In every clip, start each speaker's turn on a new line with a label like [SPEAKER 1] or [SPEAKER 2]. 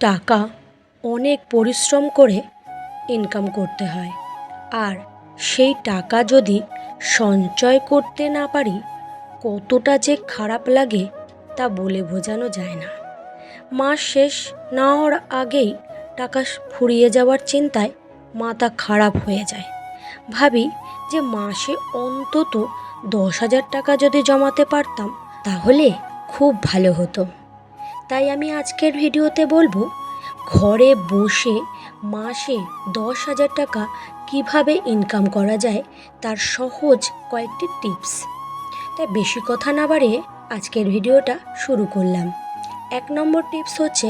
[SPEAKER 1] টাকা অনেক পরিশ্রম করে ইনকাম করতে হয়। আর সেই টাকা যদি সঞ্চয় করতে না পারি, কতটা যে খারাপ লাগে তা বলে বোঝানো যায় না। মাস শেষ না হওয়ার আগেই টাকা ফুরিয়ে যাওয়ার চিন্তায় মাথা খারাপ হয়ে যায়। ভাবি যে মাসে অন্তত দশ হাজার টাকা যদি জমাতে পারতাম, তাহলে খুব ভালো হতো। তাই আমি আজকের ভিডিওতে বলব, ঘরে বসে মাসে দশ হাজার টাকা কীভাবে ইনকাম করা যায় তার সহজ কয়েকটি টিপস তাই বেশি কথা না বাড়িয়ে আজকের ভিডিওটা শুরু করলাম। এক নম্বর টিপস হচ্ছে,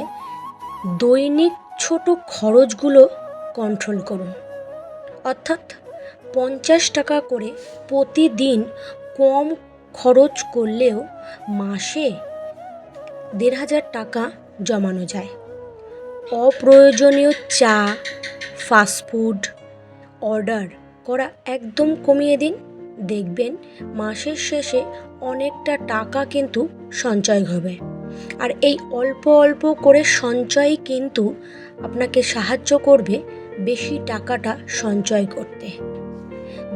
[SPEAKER 1] দৈনিক ছোট খরচগুলো কন্ট্রোল করুন। অর্থাৎ পঞ্চাশ টাকা করে প্রতিদিন কম খরচ করলেও মাসে দেড় হাজার টাকা জমানো যায়। অপ্রয়োজনীয় চা ফাস্টফুড অর্ডার করা একদম কমিয়ে দিন। দেখবেন মাসের শেষে অনেকটা টাকা কিন্তু সঞ্চয় হবে। আর এই অল্প অল্প করে সঞ্চয় কিন্তু আপনাকে সাহায্য করবে বেশি টাকাটা সঞ্চয় করতে।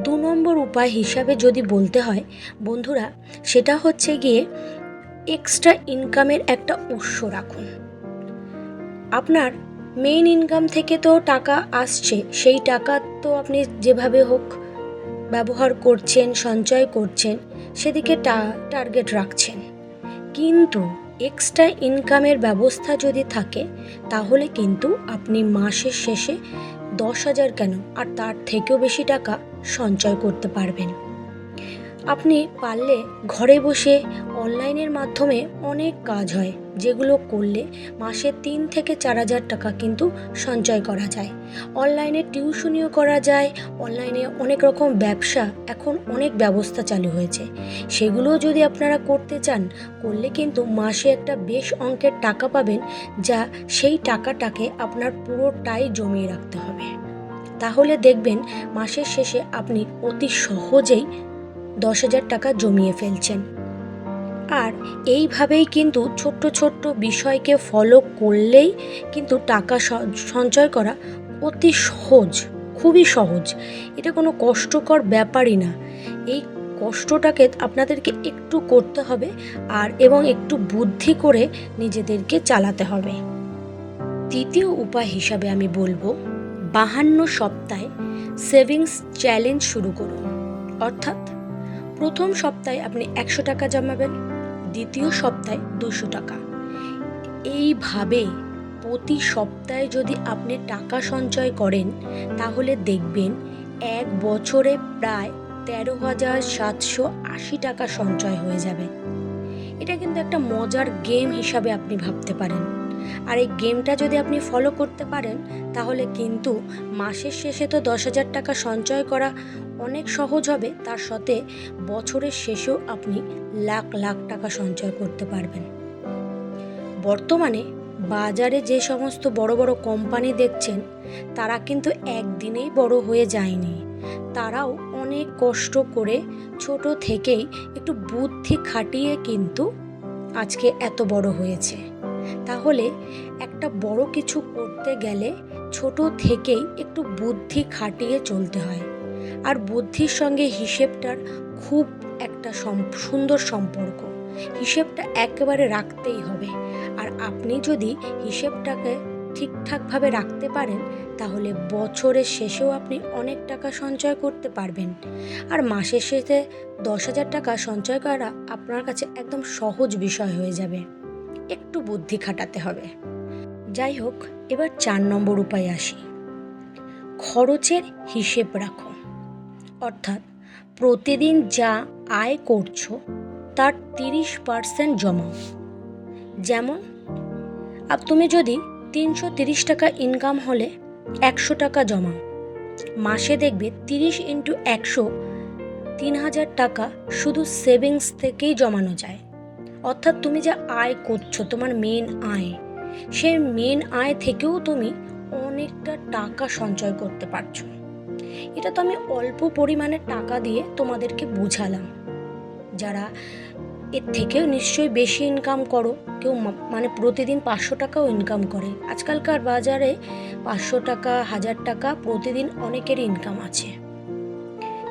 [SPEAKER 1] দু নম্বর উপায় হিসাবে যদি বলতে হয়, বন্ধুরা, সেটা হচ্ছে গিয়ে এক্সট্রা ইনকামের একটা উৎস রাখুন। আপনার মেইন ইনকাম থেকে তো টাকা আসছে, সেই টাকা তো আপনি যেভাবে হোক ব্যবহার করছেন, সঞ্চয় করছেন, সেদিকে টার্গেট রাখছেন। কিন্তু এক্সট্রা ইনকামের ব্যবস্থা যদি থাকে, তাহলে কিন্তু আপনি মাসের শেষে দশ হাজার কেন? আর তার থেকেও বেশি টাকা সঞ্চয় করতে পারবেন। আপনি পারলে ঘরে বসে অনলাইনের মাধ্যমে অনেক কাজ হয়, যেগুলো করলে মাসে তিন থেকে চার হাজার টাকা কিন্তু সঞ্চয় করা যায়। অনলাইনে টিউশনিও করা যায়, অনলাইনে অনেক রকম ব্যবসা এখন অনেক ব্যবস্থা চালু হয়েছে। সেগুলোও যদি আপনারা করতে চান, করলে কিন্তু মাসে একটা বেশ অঙ্কের টাকা পাবেন, যা সেই টাকাটাকে আপনার পুরোটাই জমিয়ে রাখতে হবে। তাহলে দেখবেন, মাসের শেষে আপনি অতি সহজেই দশ হাজার টাকা জমিয়ে ফেলছেন। আর এইভাবেই কিন্তু ছোট্ট ছোট্ট বিষয়কে ফলো করলেই কিন্তু টাকা সঞ্চয় করা অতি সহজ, খুবই সহজ। এটা কোনো কষ্টকর ব্যাপারই না। এই কষ্টটাকে আপনাদেরকে একটু করতে হবে আর এবং একটু বুদ্ধি করে নিজেদেরকে চালাতে হবে। তৃতীয় উপায় হিসাবে আমি বলব, বাহান্ন সপ্তাহে সেভিংস চ্যালেঞ্জ শুরু করুন। অর্থাৎ প্রথম সপ্তাহে আপনি একশো টাকা জমাবেন দ্বিতীয় সপ্তাহে দুশো টাকা। এইভাবে প্রতি সপ্তাহে যদি আপনি টাকা সঞ্চয় করেন, তাহলে দেখবেন এক বছরে প্রায় তেরো হাজার সাতশো আশি টাকা সঞ্চয় হয়ে যাবে। এটা কিন্তু একটা মজার গেম হিসাবে আপনি ভাবতে পারেন। আর এই গেমটা যদি আপনি ফলো করতে পারেন, তাহলে কিন্তু মাসের শেষে তো দশ হাজার টাকা সঞ্চয় করা অনেক সহজ হবে। তার সাথে বছরের শেষেও আপনি লাখ লাখ টাকা সঞ্চয় করতে পারবেন। বর্তমানে বাজারে যে সমস্ত বড় বড় কোম্পানি দেখছেন, তারা কিন্তু একদিনেই বড় হয়ে যায়নি। তারাও অনেক কষ্ট করে ছোট থেকেই একটু বুদ্ধি খাটিয়ে কিন্তু আজকে এত বড় হয়েছে। তাহলে একটা বড় কিছু করতে গেলে ছোট থেকেই একটু বুদ্ধি খাটিয়ে চলতে হয়। আর বুদ্ধির সঙ্গে হিসেবটার খুব একটা সুন্দর সম্পর্ক। হিসেবটা একেবারে রাখতেই হবে। আর আপনি যদি হিসেবটাকে ঠিকঠাকভাবে রাখতে পারেন, তাহলে বছরের শেষেও আপনি অনেক টাকা সঞ্চয় করতে পারবেন। আর মাসের শেষে দশ হাজার টাকা সঞ্চয় করা আপনার কাছে একদম সহজ বিষয় হয়ে যাবে। একটু বুদ্ধি খাটাতে হবে। যাই হোক, এবার চার নম্বর উপায় আসি। খরচের হিসেব রাখো। অর্থাৎ প্রতিদিন যা আয় করছ, তার তিরিশ পার্সেন্ট জমাও যেমন তুমি যদি তিনশো তিরিশ টাকা ইনকাম হলে একশো টাকা জমাও মাসে দেখবে তিরিশ ইন্টু একশো, তিন হাজার টাকা শুধু সেভিংস থেকেই জমানো যায়। অর্থাৎ তুমি যা আয় করছ, তোমার মেন আয়, সেই মেন আয় থেকেও তুমি অনেকটা টাকা সঞ্চয় করতে পারছ। এটা তো আমি অল্প পরিমাণে টাকা দিয়ে তোমাদেরকে বোঝালাম। যারা এর থেকেও নিশ্চয়ই বেশি ইনকাম করো, কেউ মানে প্রতিদিন পাঁচশো টাকাও ইনকাম করে। আজকালকার বাজারে পাঁচশো টাকা, হাজার টাকা প্রতিদিন অনেকেরই ইনকাম আছে।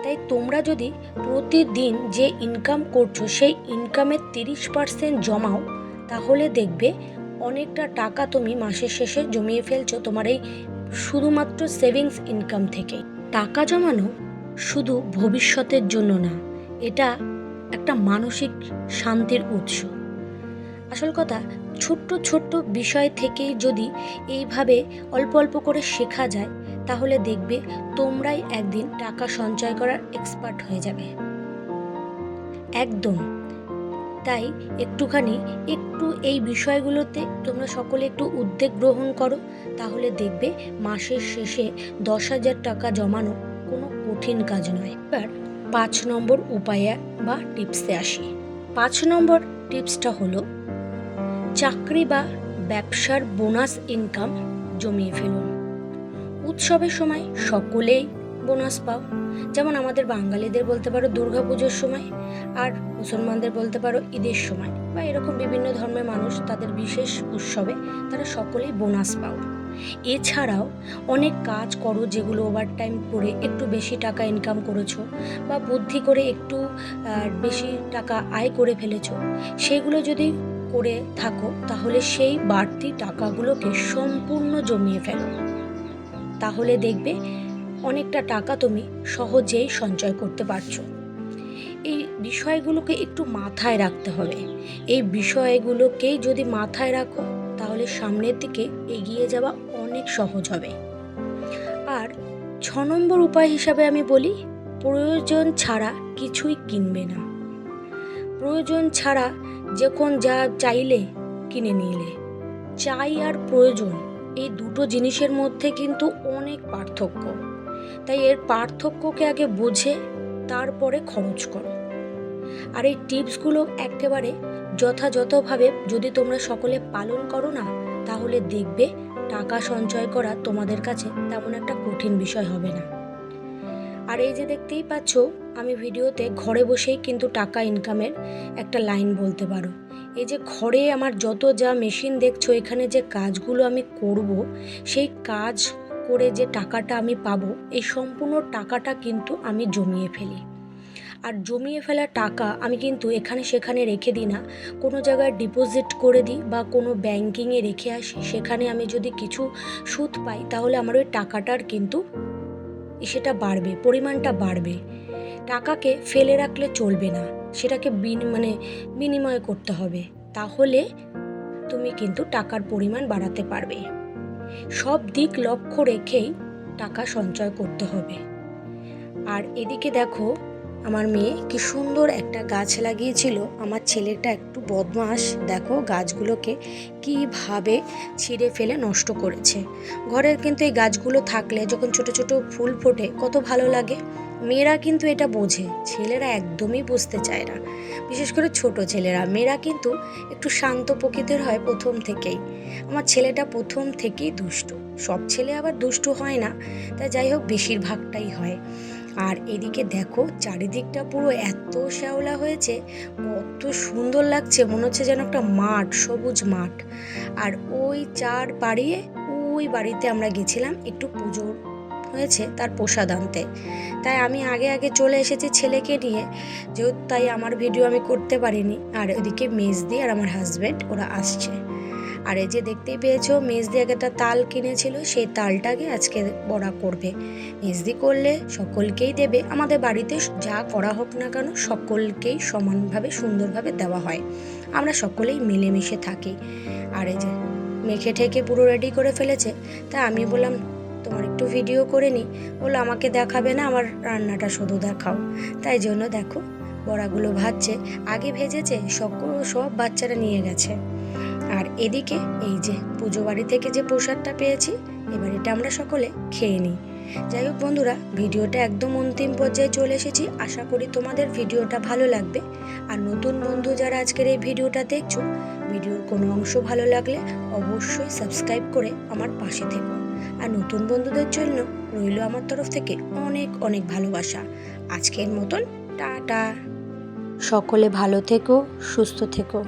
[SPEAKER 1] তাই তোমরা যদি প্রতিদিন যে ইনকাম করছ, সেই ইনকামের তিরিশ পার্সেন্ট জমাও, তাহলে দেখবে অনেকটা টাকা তুমি মাসের শেষে জমিয়ে ফেলছো তোমার এই শুধুমাত্র সেভিংস ইনকাম থেকে। টাকা জমানো শুধু ভবিষ্যতের জন্য না, এটা একটা মানসিক শান্তির উৎস। আসল কথা, ছোট্ট ছোট্ট বিষয় থেকেই যদি এইভাবে অল্প অল্প করে শেখা যায় তাহলে দেখবে তোমরাই একদিন টাকা সঞ্চয় করার এক্সপার্ট হয়ে যাবে। একদম। তাই একটুখানি একটু এই বিষয়গুলোতে তোমরা সকলে একটু উদ্যোগ গ্রহণ করো, তাহলে দেখবে মাসের শেষে দশ হাজার টাকা জমানো কোনো কঠিন কাজ নয়। এবার পাঁচ নম্বর উপায়ে বা টিপসে আসি। পাঁচ নম্বর টিপসটা হলো, চাকরি বা ব্যবসার বোনাস ইনকাম জমিয়ে ফেলুন। উৎসবের সময় সকলেই বোনাস পাও। যেমন আমাদের বাঙালিদের বলতে পারো দুর্গাপুজোর সময় আর মুসলমানদের বলতে পারো ঈদের সময় বা এরকম বিভিন্ন ধর্মের মানুষ তাদের বিশেষ উৎসবে তারা সকলেই বোনাস পাও। এছাড়াও অনেক কাজ করো যেগুলো ওভার টাইম করে একটু বেশি টাকা ইনকাম করেছ বা বুদ্ধি করে একটু বেশি টাকা আয় করে ফেলেছো, সেগুলো যদি করে থাকো তাহলে সেই বাড়তি টাকাগুলোকে সম্পূর্ণ জমিয়ে ফেলো। তাহলে দেখবে অনেকটা টাকা তুমি সহজেই সঞ্চয় করতে পারছ। এই বিষয়গুলোকে একটু মাথায় রাখতে হবে। এই বিষয়গুলোকেই যদি মাথায় রাখো, তাহলে সামনের দিকে এগিয়ে যাওয়া অনেক সহজ হবে। আর ছ নম্বর উপায় হিসাবে আমি বলি, প্রয়োজন ছাড়া কিছুই কিনবে না। প্রয়োজন ছাড়া যখন যা চাইলে কিনে নিলে। চাই আর প্রয়োজন এই দুটো জিনিসের মধ্যে কিন্তু অনেক পার্থক্য। তাই এর পার্থক্যকে আগে বুঝে, তারপরে খরচ করো। আর এই টিপসগুলো একেবারে যথাযথভাবে যদি তোমরা সকলে পালন করো না, তাহলে দেখবে টাকা সঞ্চয় করা তোমাদের কাছে তেমন একটা কঠিন বিষয় হবে না। আর এই যে দেখতেই পাচ্ছ, আমি ভিডিওতে ঘরে বসেই কিন্তু টাকা ইনকামের একটা লাইন বলতে পারো। এই যে ঘরে আমার যত যা মেশিন দেখছ, এখানে যে কাজগুলো আমি করব, সেই কাজ করে যে টাকাটা আমি পাবো, এই সম্পূর্ণ টাকাটা কিন্তু আমি জমিয়ে ফেলি। আর জমিয়ে ফেলা টাকা আমি কিন্তু এখানে সেখানে রেখে দিই না। কোনো জায়গায় ডিপোজিট করে দিই বা কোনো ব্যাংকিংয়ে রেখে আসি, সেখানে আমি যদি কিছু সুদ পাই, তাহলে আমার ওই টাকাটার কিন্তু সেটা বাড়বে, পরিমাণটা বাড়বে। টাকাকে ফেলে রাখলে চলবে না। সেটাকে বিন মানে বিনিময় করতে হবে। তাহলে তুমি কিন্তু টাকার পরিমাণ বাড়াতে পারবে। সব দিক লক্ষ্য রেখেই টাকা সঞ্চয় করতে হবে। আর এদিকে দেখো, আমার মেয়ে কি সুন্দর একটা গাছ লাগিয়েছিল। আমার ছেলেটা একটু বদমাস দেখো গাছগুলোকে কীভাবে ছিঁড়ে ফেলে নষ্ট করেছে। ঘরের কিন্তু এই গাছগুলো থাকলে যখন ছোট ছোট ফুল ফোটে, কত ভালো লাগে। মেয়েরা কিন্তু এটা বোঝে, ছেলেরা একদমই বুঝতে চায় না। বিশেষ করে ছোট ছেলেরা, মেয়েরা কিন্তু একটু শান্ত প্রকৃতির হয় প্রথম থেকেই। আমার ছেলেটা প্রথম থেকেই দুষ্টু। সব ছেলে আবার দুষ্টু হয় না, তা যাই হোক বেশিরভাগটাই হয়। আর এদিকে দেখো, চারিদিকটা পুরো এত শ্যাওলা হয়েছে, কত সুন্দর লাগছে, মনে হচ্ছে যেন একটা মাঠ, সবুজ মাঠ। আর ওই চার পাড়িয়ে ওই বাড়িতে আমরা গেছিলাম একটু পুজো হয়েছে তার প্রসাদ আনতে। তাই আমি আগে আগে চলে এসেছি ছেলেকে নিয়ে। যেহেতু তাই আমার ভিডিও আমি করতে পারিনি। আর ওইদিকে মেজদি আর আমার হাজব্যান্ড ওরা আসছে। আর এই যে দেখতেই পেয়েছ, মেজদি একটা তাল কিনেছিল, সেই তালটাকে আজকে বড়া করবে। মেজদি করলে সকলকেই দেবে। আমাদের বাড়িতে যা করা হোক না কেন, সকলকেই সমানভাবে, সুন্দরভাবে দেওয়া হয়। আমরা সকলেই মিলেমিশে থাকি। আর এই যে মেখে ঠেকে পুরো রেডি করে ফেলেছে। তা আমি বললাম তোমার একটু ভিডিও করে নিই বলল, আমাকে দেখাবে না, আমার রান্নাটা শুধু দেখাও। তাই জন্য দেখো, বড়াগুলো ভাজছে, আগে ভেজেছে, সকল সব বাচ্চারা নিয়ে গেছে। আর এদিকে এই যে পুজো বাড়ি থেকে যে প্রসাদটা পেয়েছি, এবার এটা আমরা সকলে খেয়ে নিই। যাই হোক বন্ধুরা, ভিডিওটা একদম অন্তিম পর্যায়ে চলে এসেছি। আশা করি তোমাদের ভিডিওটা ভালো লাগবে। আর নতুন বন্ধু যারা আজকের এই ভিডিওটা দেখছ, ভিডিওর কোনো অংশ ভালো লাগলে অবশ্যই সাবস্ক্রাইব করে আমার পাশে থেকো। আর নতুন বন্ধুদের জন্য রইল আমার তরফ থেকে অনেক অনেক ভালোবাসা। আজকের মতন, টাটা। সকলে ভালো থেকো, সুস্থ থেকো।